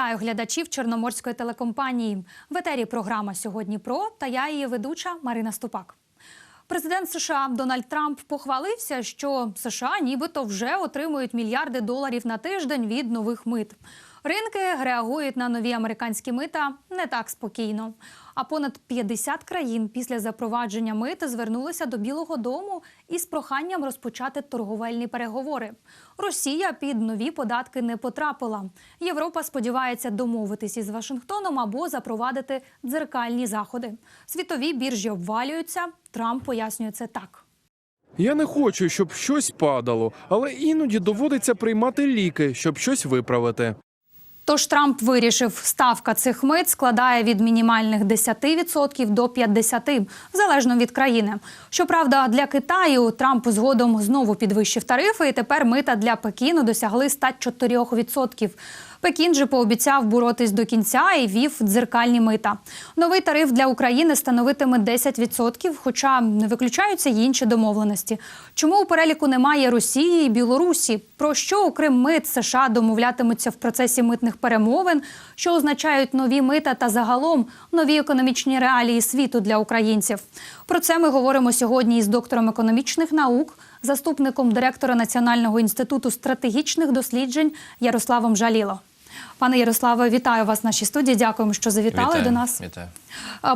Вітаю глядачів Чорноморської телекомпанії. В етері програма сьогодні про та я її ведуча Марина Ступак. Президент США Дональд Трамп похвалився, що США нібито вже отримують мільярди доларів на тиждень від нових мит. Ринки реагують на нові американські мита не так спокійно. А понад 50 країн після запровадження мит звернулися до Білого Дому із проханням розпочати торговельні переговори. Росія під нові податки не потрапила. Європа сподівається домовитись із Вашингтоном або запровадити дзеркальні заходи. Світові біржі обвалюються. Трамп пояснює це так. Я не хочу, щоб щось падало, але іноді доводиться приймати ліки, щоб щось виправити. Тож Трамп вирішив, ставка цих мит складає від мінімальних 10% до 50%, залежно від країни. Щоправда, для Китаю Трамп згодом знову підвищив тарифи, і тепер мита для Пекіну досягли 104%. Пекін же пообіцяв боротись до кінця і вів дзеркальні мита. Новий тариф для України становитиме 10%, хоча не виключаються й інші домовленості. Чому у переліку немає Росії і Білорусі? Про що, окрім мит, США домовлятимуться в процесі митних перемовин, що означають нові мита та загалом нові економічні реалії світу для українців? Про це ми говоримо сьогодні із доктором економічних наук, заступником директора Національного інституту стратегічних досліджень Ярославом Жаліло. Пане Ярославе, вітаю вас в нашій студії. Дякуємо, що завітали Вітаю, до нас. Вітаю.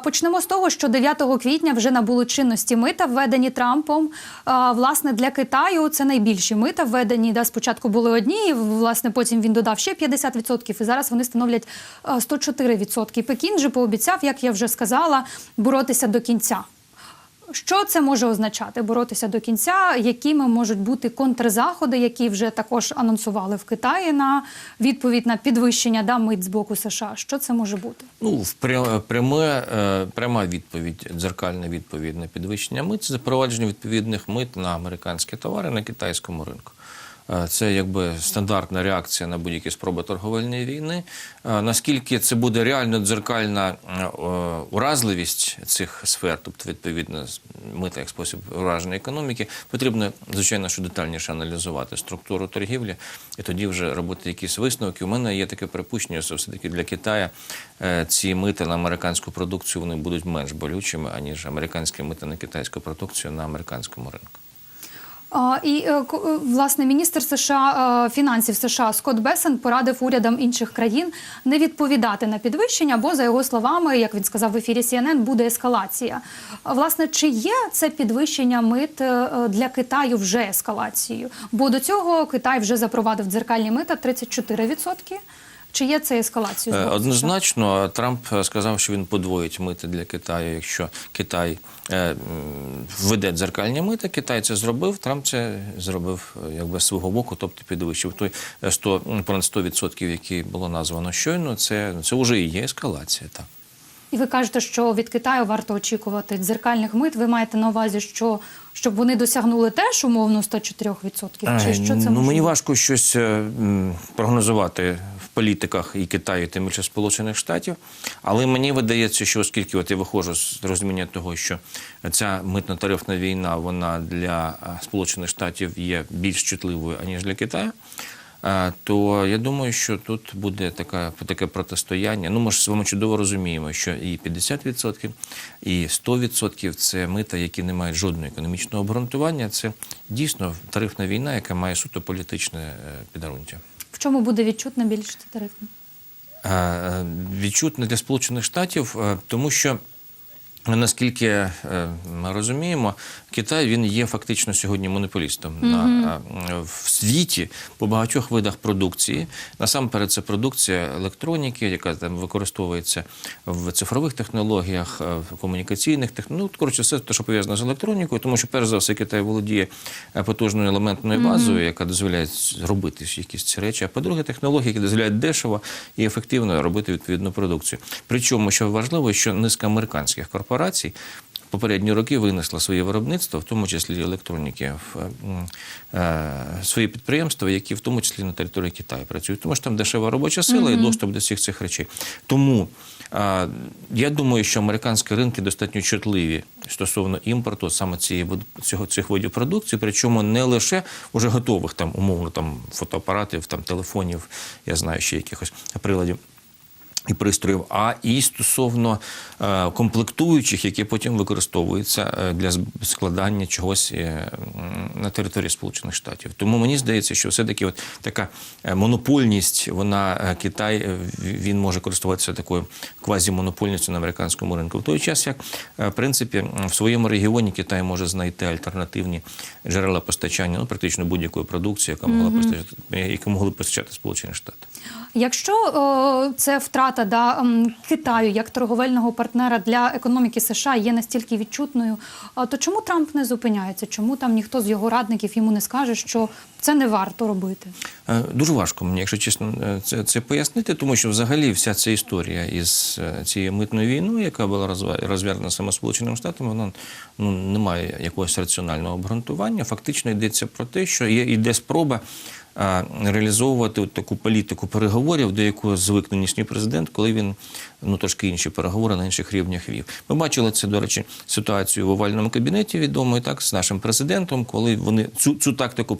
Почнемо з того, що 9 квітня вже набули чинності мита, введені Трампом. Власне, для Китаю це найбільші мита введені. Да, спочатку були одні, і, власне, потім він додав ще 50%, і зараз вони становлять а, 104%. Пекін же пообіцяв, як я вже сказала, боротися до кінця. Що це може означати? Боротися до кінця, якими можуть бути контрзаходи, які вже також анонсували в Китаї на відповідь на підвищення да, мит з боку США? Що це може бути? Ну, в пря- пряме, е, пряма відповідь, дзеркальна відповідь на підвищення мит це запровадження відповідних мит на американські товари на китайському ринку. Е, Це якби стандартна реакція на будь-які спроби торговельної війни. Е, Наскільки це буде реально дзеркальна е, уразливість цих сфер, тобто відповідно мита як спосіб ураження економіки, потрібно звичайно що детальніше аналізувати структуру торгівлі і тоді вже робити якісь висновки. У мене є таке припущення, що все таки для Китаю е, ці мити на американську продукцію вони будуть менш болючими аніж американські мити на китайську продукцію на американському ринку. І е, е, власне міністр США е, фінансів США Скотт Бесен порадив урядам інших країн не відповідати на підвищення, бо за його словами, як він сказав в ефірі CNN, буде ескалація. Власне, чи є це підвищення мит для Китаю вже ескалацією? Бо до цього Китай вже запровадив дзеркальні мита 34%. Чи є це ескалацією? Е? Однозначно, Трамп сказав, що він подвоїть мити для Китаю. Якщо Китай е, введе дзеркальні мити, Китай це зробив. Трамп це зробив е, якби з свого боку, тобто підвищив той е, 100, понад 100%, які було названо щойно. Це це вже і є ескалація. Так. І ви кажете, що від Китаю варто очікувати дзеркальних мит. Ви маєте на увазі, що щоб вони досягнули теж умовно 104%? Чи що це ну, мені важко щось прогнозувати політиках і Китаю, тим більше Сполучених Штатів. Але мені видається, що оскільки от я виходжу з розуміння того, що ця митно-тарифна війна вона для е, Сполучених Штатів є більш чутливою аніж для Китаю. е, То я думаю, що тут буде така, таке протистояння. Ну, ми ж з вами чудово розуміємо, що і 50%, і 100% це мита, які не мають жодного економічного обґрунтування. Це дійсно тарифна війна, яка має суто політичне е, підґрунтя. Чому буде відчутно більше тарифно? Відчутно для Сполучених Штатів, е, тому що. Наскільки е, ми розуміємо, Китай він є фактично сьогодні монополістом на е, в світі по багатьох видах продукції. Насамперед, це продукція електроніки, яка там використовується в цифрових технологіях, е, в комунікаційних технологіях. Ну, коротше, все те, що пов'язано з електронікою, тому що перш за все Китай володіє потужною елементною базою, яка дозволяє робити якісь ці речі. А по-друге, технології, які дозволяють дешево і ефективно робити відповідну продукцію. Причому, що важливо, що низка американських корпорацій попередні роки винесла своє виробництво, в тому числі електроніки, в е, свої підприємства, які в тому числі на території Китаю працюють, тому що там дешева робоча сила і доступ до всіх цих речей. Тому е, я думаю, що американські ринки достатньо чутливі стосовно імпорту саме цієї цього цих видів продукції, причому не лише уже готових там умовно там фотоапаратів, там телефонів, я знаю ще якихось приладів і пристроїв, а і стосовно е, комплектуючих, які потім використовуються е, для складання чогось е, на території Сполучених Штатів. Тому мені здається, що все-таки от така е, монопольність, вона е, Китай е, він може користуватися такою квазімонопольністю на американському ринку. В той час, як в принципі в своєму регіоні Китай може знайти альтернативні джерела постачання, ну практично будь-якої продукції, яка могла постачати, яку могли постачати Сполучені Штати. Якщо е, це втрата да, Китаю як торговельного партнера для економіки США є настільки відчутною, то чому Трамп не зупиняється? Чому там ніхто з його радників йому не скаже, що це не варто робити? Е, Дуже важко мені, якщо чесно, е, це, це пояснити, тому що взагалі вся ця історія із е, цією митною війною, яка була розв'язана саме Сполученими Штатами, вона ну, не має якогось раціонального обґрунтування. Фактично йдеться про те, що є йде спроба реалізовувати таку політику переговорів, до якої звик нинішній президент, коли він ну трошки інші переговори на інших рівнях вів. Ми бачили це, до речі, ситуацію в овальному кабінеті відомої так з нашим президентом, коли вони цю, цю тактику в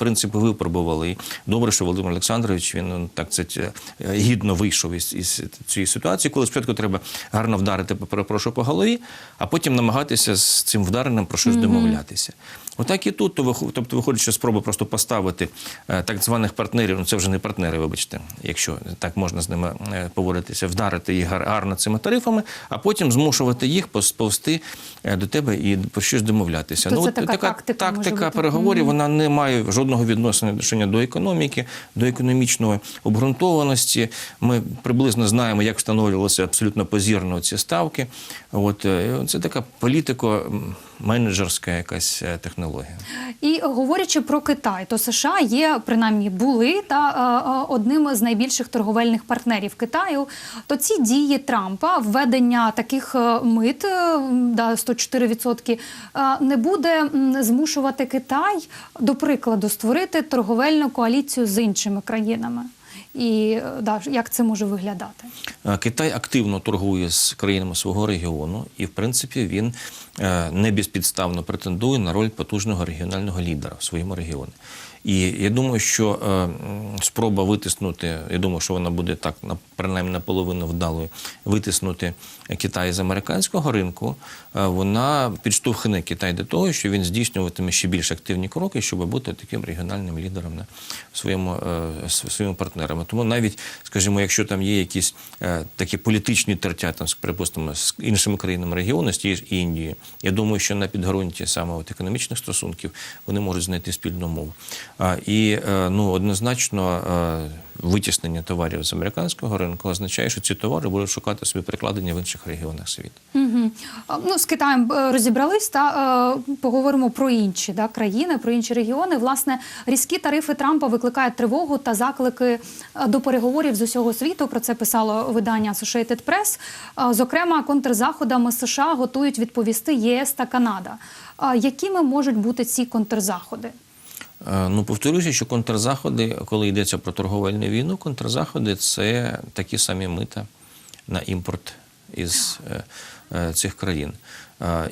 випробували. Добре, що Володимир Олександрович він ну, так це е, гідно вийшов із, із цієї ситуації, коли спочатку треба гарно вдарити, перепрошую, по голові, а потім намагатися з цим вдаренням про щось домовлятися. Отак і тут, то тобто виходить, що спроба просто поставити е, так званих партнерів, ну це вже не партнери, вибачте, якщо так можна з ними е, поводитися, вдарити їх гар- гарно цими тарифами, а потім змушувати їх посповзти е, до тебе і про щось домовлятися. То це от така тактика тактика переговорів, вона не має жодного відношення до економіки, до економічної обґрунтованості. Ми приблизно знаємо, як встановлювалися абсолютно позірно ці ставки. От це така політико-менеджерська якась е, технологія. І говорячи про Китай, то США є принаймні були та е, е, одним з найбільших торговельних партнерів Китаю. То ці дії Трампа, введення таких мит да, 104%, е, не буде змушувати Китай, до прикладу, створити торговельну коаліцію з іншими країнами. І да, як це може виглядати? Е, Китай активно торгує з країнами свого регіону, і в принципі він е, не безпідставно претендує на роль потужного регіонального лідера в своєму регіоні. І я думаю, що е, спроба витиснути, я думаю, що вона буде так на принаймні наполовину вдалою, витиснути Китай з американського ринку, е, вона підштовхне Китай до того, що він здійснюватиме ще більш активні кроки, щоб бути таким регіональним лідером на своєму е, своїми партнерами. Тому навіть, скажімо, якщо там є якісь такі політичні тертя, там, припустимо, з іншими країнами регіону, з тієї ж Індії, я думаю, що на підґрунті саме от економічних стосунків вони можуть знайти спільну мову. І е, ну, однозначно е, витіснення товарів з американського ринку означає, що ці товари будуть шукати собі прикладення в інших регіонах світу. Угу. Ну, з Китаєм е, розібрались та поговоримо про інші да, країни, про інші регіони. Власне, різкі тарифи Трампа викликають тривогу та заклики до переговорів з усього світу. Про це писало видання Associated Press. Зокрема, контрзаходами США готують відповісти ЄС та Канада. Якими можуть бути ці контрзаходи? Е, Ну, повторюся, що контрзаходи, коли йдеться про торговельну війну, контрзаходи це такі самі мита на імпорт із е, е, цих країн.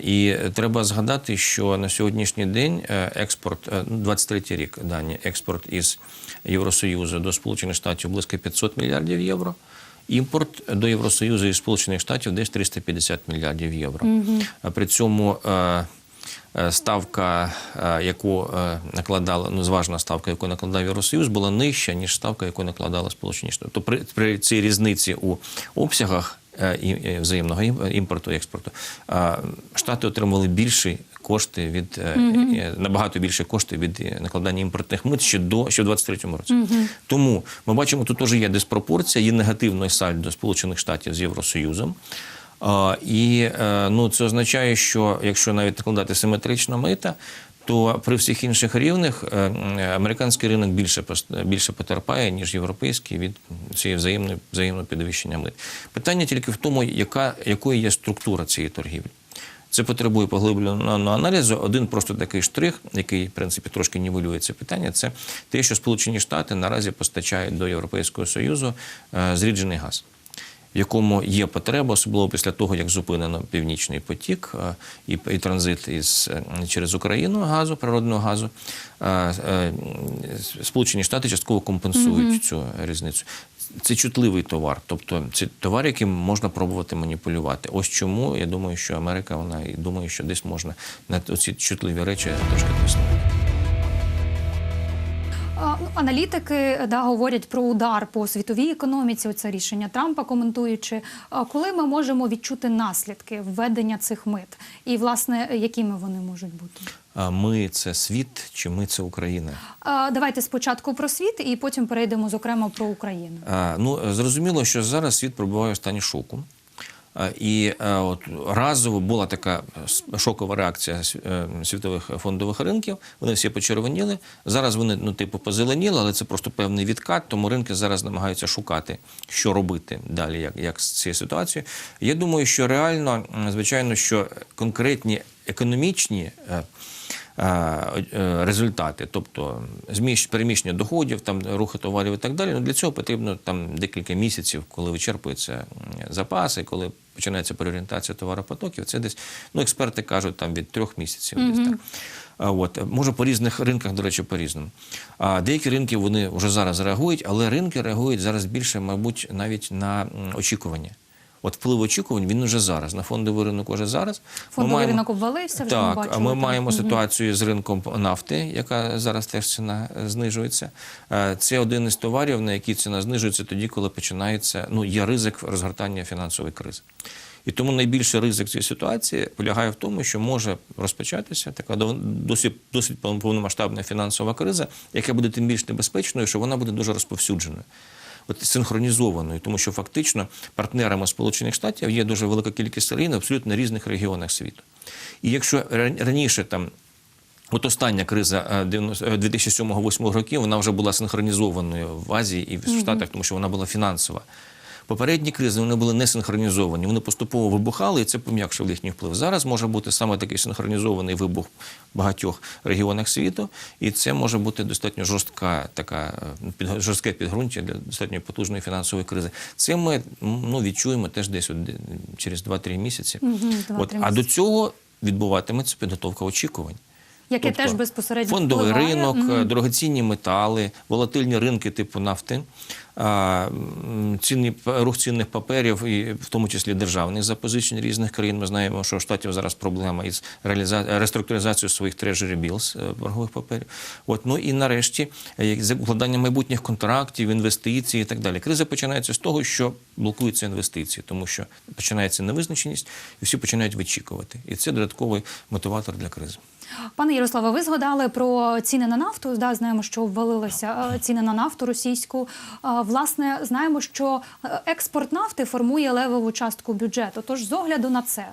І треба згадати, що на сьогоднішній день експорт, е, ну, 23 рік дані, експорт із Євросоюзу до Сполучених Штатів близько 500 мільярдів євро. Імпорт до Євросоюзу і Сполучених Штатів десь 350 мільярдів євро. А При цьому ставка, е, яку е, накладала, ну, зважна ставка, яку накладав Євросоюз, була нижча, ніж ставка, яку накладала Сполучені Штати. Тобто при, при цій різниці у обсягах е, і- взаємного імпорту і експорту е, Штати отримали більші кошти від е, е, набагато більше кошти від е, накладання імпортних мит ще до ще в 23-му році. Тому ми бачимо, тут теж є диспропорція, є негативний сальдо Сполучених Штатів з Євросоюзом. І е, ну, це означає, що якщо навіть накладати симетрична мита, то при всіх інших рівнях е, американський ринок більше більше потерпає, ніж європейський від цієї взаємної взаємного підвищення мит. Питання тільки в тому, яка якою є структура цієї торгівлі. Це потребує поглибленого аналізу. Один просто такий штрих, який в принципі трошки нівелює це питання, це те, що Сполучені Штати наразі постачають до Європейського Союзу е, зріджений газ. В якому є потреба, особливо після того, як зупинено північний потік е, і, і транзит із е, через Україну газу, природного газу, е, Сполучені Штати частково компенсують цю різницю. Це чутливий товар, тобто це товар, яким можна пробувати маніпулювати. Ось чому я думаю, що Америка вона і думає, що десь можна на ці чутливі речі трошки тиснути. Ну, Аналітики да, говорять про удар по світовій економіці. Це рішення Трампа коментуючи. Коли ми можемо відчути наслідки введення цих мит, і власне якими вони можуть бути? А ми це світ чи ми це Україна? А, Давайте спочатку про світ, і потім перейдемо зокрема про Україну. А, Ну, зрозуміло, що зараз світ перебуває в стані шоку. А, І е, от разово була така шокова реакція е, світових фондових ринків. Вони всі почервоніли. Зараз вони ну типу позеленіли, але це просто певний відкат. Тому ринки зараз намагаються шукати, що робити далі, як, як з цією ситуацією. Я думаю, що реально, звичайно, що конкретні економічні. Е, е, результати, тобто переміщення доходів, там рухи товарів і так далі. Ну для цього потрібно там декілька місяців, коли вичерпуються запаси, коли починається переорієнтація товаропотоків. Це десь ну експерти кажуть там від трьох місяців. Десь так. От може по різних ринках, до речі, по різному. А деякі ринки вони вже зараз реагують, але ринки реагують зараз більше, мабуть, навіть на очікування. От вплив очікувань він уже зараз. На фондовий ринок уже зараз. Фондовий маємо- ринок обвалився, вже ми а ми так. маємо ситуацію з ринком нафти, яка зараз теж ціна е, знижується. Е, Це один із товарів, на який ціна знижується тоді, коли починається ну є ризик розгортання фінансової кризи. І тому найбільший ризик цієї ситуації полягає в тому, що може розпочатися така досить, досить повномасштабна фінансова криза, яка буде тим більш небезпечною, що вона буде дуже розповсюдженою. От синхронізованою, тому що фактично партнерами Сполучених Штатів є дуже велика кількість країн в абсолютно різних регіонах світу. І якщо раніше там. От остання криза е, 90 е, 2007-2008 років вона вже була синхронізованою в Азії і в Штатах, тому що вона була фінансова. Попередні кризи вони були не синхронізовані, вони поступово вибухали, і це пом'якшило їхній вплив. Зараз може бути саме такий синхронізований вибух в багатьох регіонах світу, і це може бути достатньо жорстка така е, під, жорстке підґрунтя для достатньо потужної фінансової кризи. Це ми ну, відчуємо теж десь от, через 2-3 місяці. Мгм, От, 2-3 а до цього відбуватиметься підготовка очікувань. Яке Тобто теж безпосередньо фондовий впливає. ринок, Мгм. е, дорогоцінні метали, волатильні ринки типу нафти, цінні рух цінних паперів, і в тому числі державних запозичень різних країн. Ми знаємо, що у штатів зараз проблема із реаліза... реструктуризацією своїх treasury bills, е, боргових паперів. От ну і нарешті е, укладання майбутніх контрактів, інвестицій і так далі. Криза починається з того, що блокуються інвестиції, тому що починається невизначеність, і всі починають вичікувати. І це додатковий мотиватор для кризи. Пане Ярославе, ви згадали про ціни на нафту. Да, знаємо, що обвалилися е, ціни на нафту російську. Власне, знаємо, що е, експорт нафти формує левову частку бюджету. Тож, з огляду на це,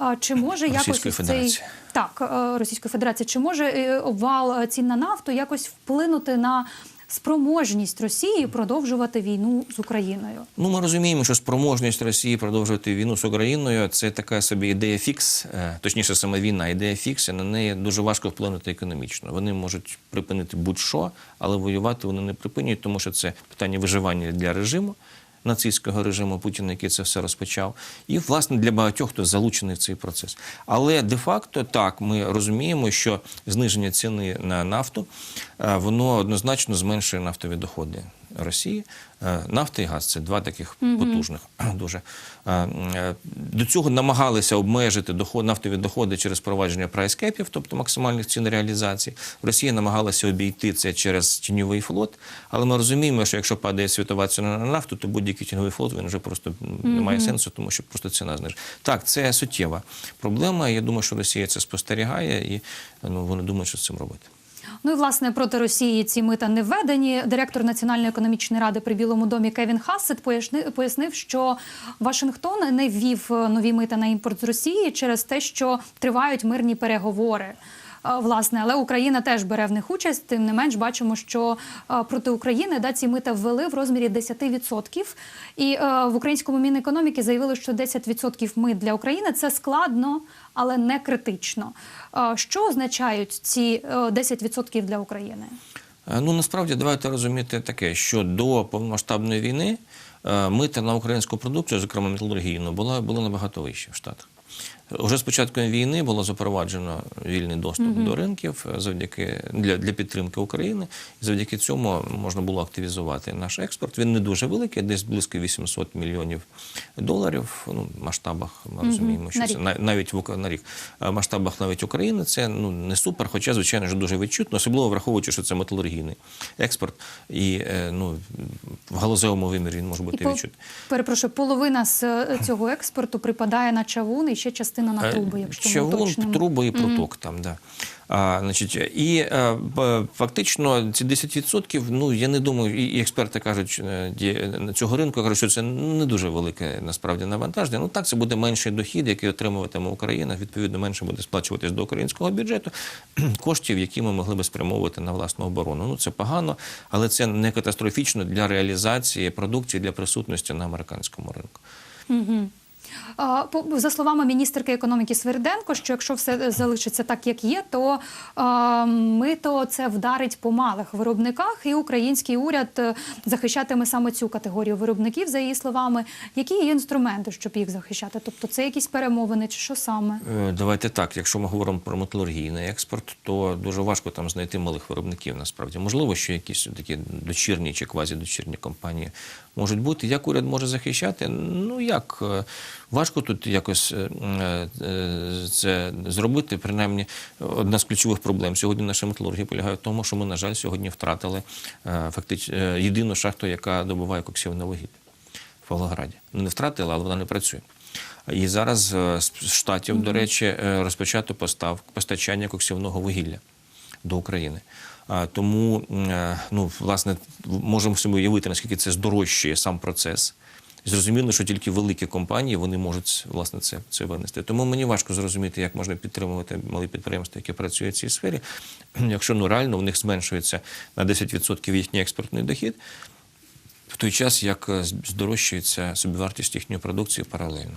е, чи може якось Федерації. цей так е, Російської Федерації, чи може обвал цін на нафту якось вплинути на спроможність Росії продовжувати війну з Україною? Ну, ми розуміємо, що спроможність Росії продовжувати війну з Україною це така собі ідея фікс, е, точніше, саме війна, ідея фікс, і на неї дуже важко вплинути економічно. Вони можуть припинити будь-що, але воювати вони не припинюють, тому що це питання виживання для режиму. Нацистського режиму Путіна, який це все розпочав, і власне для багатьох, хто залучений в цей процес. Але де-факто так ми розуміємо, що зниження ціни на нафту е, воно однозначно зменшує нафтові доходи Росії. Е, Нафта і газ це два таких потужних. Дуже Е, е, до цього намагалися обмежити доход, нафтові доходи через провадження прайскепів, тобто максимальних цін реалізації. Росія намагалася обійти це через тіньовий флот. Але ми розуміємо, що якщо падає світова ціна на нафту, то будь-який тіньовий флот він вже просто не має сенсу, тому що просто ціна знижена. Так, це суттєва проблема. Я думаю, що Росія це спостерігає, і ну вони думають, що з цим робити. Ну і власне проти Росії ці мита не введені. Директор Національної економічної ради при Білому домі Кевін Хассет пояснив що Вашингтон не ввів е, нові мита на імпорт з Росії через те, що тривають мирні переговори. Власне, але Україна теж бере в них участь. Тим не менш, бачимо, що проти України да, ці мита ввели в розмірі 10%. І в українському мінекономіки заявили, що 10% мит для України це складно, але не критично. Що означають ці е, 10% для України? Е, Ну насправді давайте розуміти таке, що до повномасштабної війни е, мита на українську продукцію, зокрема металургійну, була були набагато вищі в Штатах. Уже з початком війни було запроваджено вільний доступ до ринків завдяки для, для підтримки України. І завдяки цьому можна було активізувати наш експорт. Він не дуже великий, десь близько 800 мільйонів доларів. Ну, в масштабах ми розуміємо, що На це рік. на- навіть в на рік в масштабах навіть України це ну не супер, хоча звичайно ж дуже відчутно, особливо враховуючи, що це металургійний експорт, і е, ну в галузевому вимірі він може бути відчутний. перепрошую, половина з е, цього експорту припадає на чавун і ще частина на Е, труби, якщо ми Чавун, уточнимо. труби і проток там, да. А, значить, і е, б- фактично ці 10%, ну я не думаю, і, експерти кажуть е, ді- цього ринку, кажуть, що це не дуже велике насправді навантаження. Ну так, це буде менший дохід, який отримуватиме Україна. Відповідно, менше буде сплачуватись до українського бюджету коштів, які ми могли би спрямовувати на власну оборону. Ну це погано, але це не катастрофічно для реалізації продукції для присутності на американському ринку. А, по- За словами міністерки економіки Сверденко, що якщо все залишиться так, як є, то мито це вдарить по малих виробниках, і український уряд е, захищатиме саме цю категорію виробників, за її словами. Які є інструменти, щоб їх захищати? Тобто це якісь перемовини, чи що саме? Е, Давайте так. Якщо ми говоримо про металургійний експорт, то дуже важко там знайти малих виробників. Насправді можливо, що якісь такі дочірні чи квазідочірні компанії можуть бути. Як уряд може захищати? Ну як е, важко тут якось е, е, це зробити. Принаймні, одна з ключових проблем сьогодні нашої металургії полягає в тому, що ми, на жаль, сьогодні втратили фактично єдину шахту, яка добуває коксівне вугілля в Павлограді. Ну, не втратила, але вона не працює. І зараз е, з штатів, до речі, е, розпочато постав постачання коксівного вугілля до України. А, Тому, е, ну, власне, можемо собі уявити, наскільки це здорожчує сам процес. Зрозуміло, що тільки великі компанії вони можуть власне це, це винести. Тому мені важко зрозуміти, як можна підтримувати малі підприємства, які працюють в цій сфері. Якщо ну реально в них зменшується на 10% їхній експортний дохід, в той час як е, здорожчується собівартість їхньої продукції паралельно.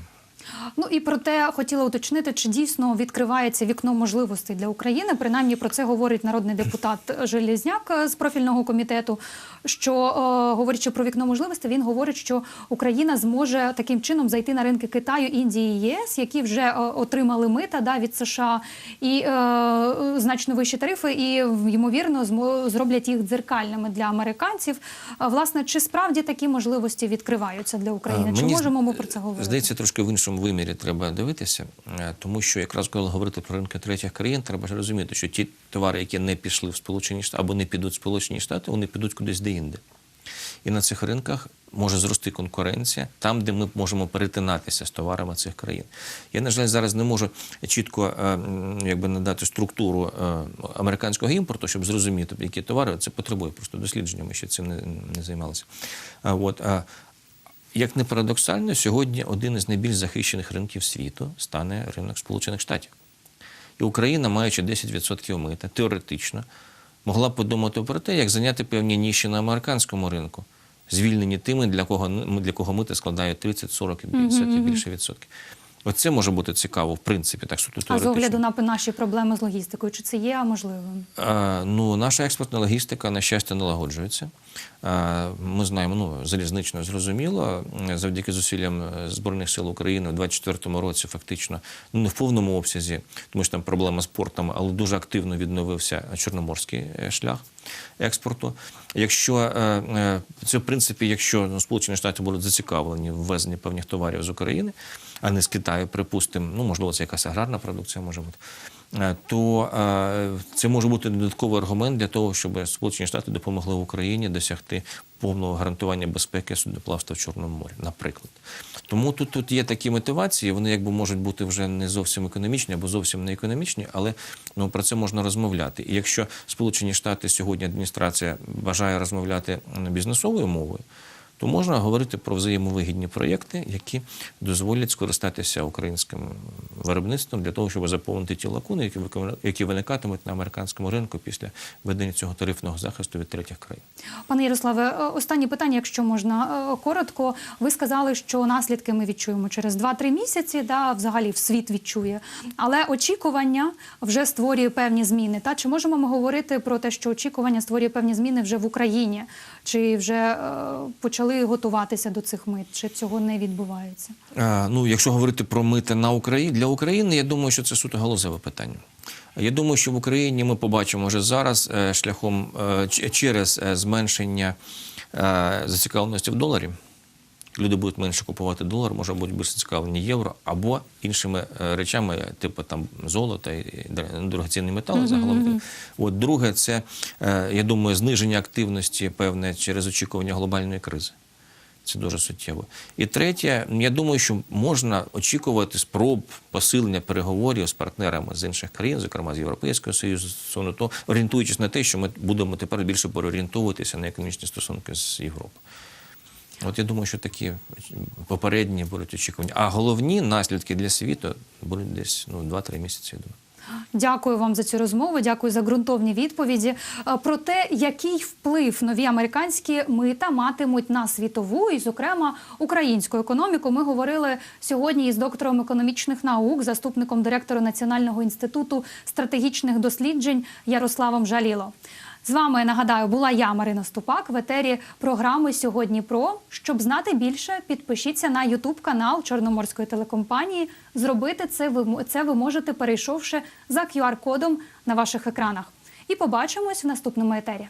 Ну і проте хотіла уточнити, чи дійсно відкривається вікно можливостей для України. Принаймні про це говорить народний депутат Желізняк е, з профільного комітету. Що е, говорячи про вікно можливостей, він говорить, що Україна зможе таким чином зайти на ринки Китаю, Індії і ЄС, які вже е, отримали мита да, від США і е, значно вищі тарифи, і ймовірно зроблять їх дзеркальними для американців. Власне, чи справді такі можливості відкриваються для України? А, Чи можемо ми про це говорити? Здається, трошки в іншому вимірі треба дивитися, е, тому що якраз коли говорити про ринки третіх країн, треба ж розуміти, що ті товари, які не пішли в Сполучені Штати або не підуть в Сполучені Штати, вони підуть кудись де-інде. І на цих ринках може зрости конкуренція там, де ми можемо перетинатися з товарами цих країн. Я, на жаль, зараз не можу чітко е, якби надати структуру е, американського імпорту, щоб зрозуміти, які товари це потребує просто дослідження. Ми ще цим не, не займалися. От, як не парадоксально, сьогодні один із найбільш захищених ринків світу стане ринок Сполучених Штатів. І Україна, маючи 10% мита, теоретично могла б подумати про те, як зайняти певні ніші на американському ринку, звільнені тими, для кого, для кого мити складає 30, 40 і 50 і більше відсотків. Оце може бути цікаво, в принципі, так що тут А з огляду на наші проблеми з логістикою, чи це є можливим? Е, Ну, наша експортна логістика, на щастя, налагоджується. Е, Ми знаємо, ну, залізнично зрозуміло, завдяки зусиллям е, Збройних сил України в 24-му році фактично, ну, не в повному обсязі, тому що там проблема з портом, але дуже активно відновився чорноморський е, шлях експорту. Якщо е, е, це, в принципі, якщо ну, Сполучені Штати будуть зацікавлені в ввезенні певних товарів з України, а не з Китаю, припустимо, ну, можливо, це якась аграрна продукція може бути. Е, то е, це може бути додатковий аргумент для того, щоб Сполучені Штати допомогли Україні досягти повного гарантування безпеки судноплавства в Чорному морі, наприклад. Тому тут, тут є такі мотивації, вони якби можуть бути вже не зовсім економічні або зовсім не економічні, але ну, про це можна розмовляти. І якщо Сполучені Штати сьогодні адміністрація бажає розмовляти бізнесовою мовою, то можна говорити про взаємовигідні проєкти, які дозволять скористатися українським виробництвом для того, щоб заповнити ті лакуни, які виникатимуть на американському ринку після введення цього тарифного захисту від третіх країн. Пане Ярославе, е, останнє питання, якщо можна е, коротко. Ви сказали, що наслідки ми відчуємо через 2-3 місяці, да, взагалі в світ відчує. Але очікування вже створює певні зміни. Та чи можемо ми говорити про те, що очікування створює певні зміни вже в Україні? Чи вже е, почали готуватися до цих мит? Чи цього не відбувається? А, Ну, якщо говорити про мити на Україні для України, я думаю, що це суто галузеве питання. Я думаю, що в Україні ми побачимо вже зараз е, шляхом е, через е, зменшення зацікавленості в доларі. Люди будуть менше купувати долар, може бути більш зацікавлені євро або іншими е, речами, типу там золота і дор- дорогоцінні метали. Загалом от друге, це е, я думаю, зниження активності певне через очікування глобальної кризи. Це дуже суттєво. І третє, я думаю, що можна очікувати спроб посилення переговорів з партнерами з інших країн, зокрема з Європейського Союзу, стосовно того, орієнтуючись на те, що ми будемо тепер більше переорієнтовуватися на економічні стосунки з Європою. От я думаю, що такі попередні будуть очікування. А головні наслідки для світу будуть десь ну, 2-3 місяці. Я думаю. Дякую вам за цю розмову. Дякую за ґрунтовні відповіді. Е, Про те, який вплив нові американські мита матимуть на світову і, зокрема, українську економіку. Ми говорили сьогодні із доктором економічних наук, заступником директора Національного інституту стратегічних досліджень Ярославом Жаліло. З вами нагадаю, була я, Марина Ступак, в етері програми Сьогодні про щоб знати більше, підпишіться на Ютуб канал Чорноморської телекомпанії. Зробити це ви це ви можете, перейшовши за QR-кодом на ваших екранах. І побачимось в наступному етері.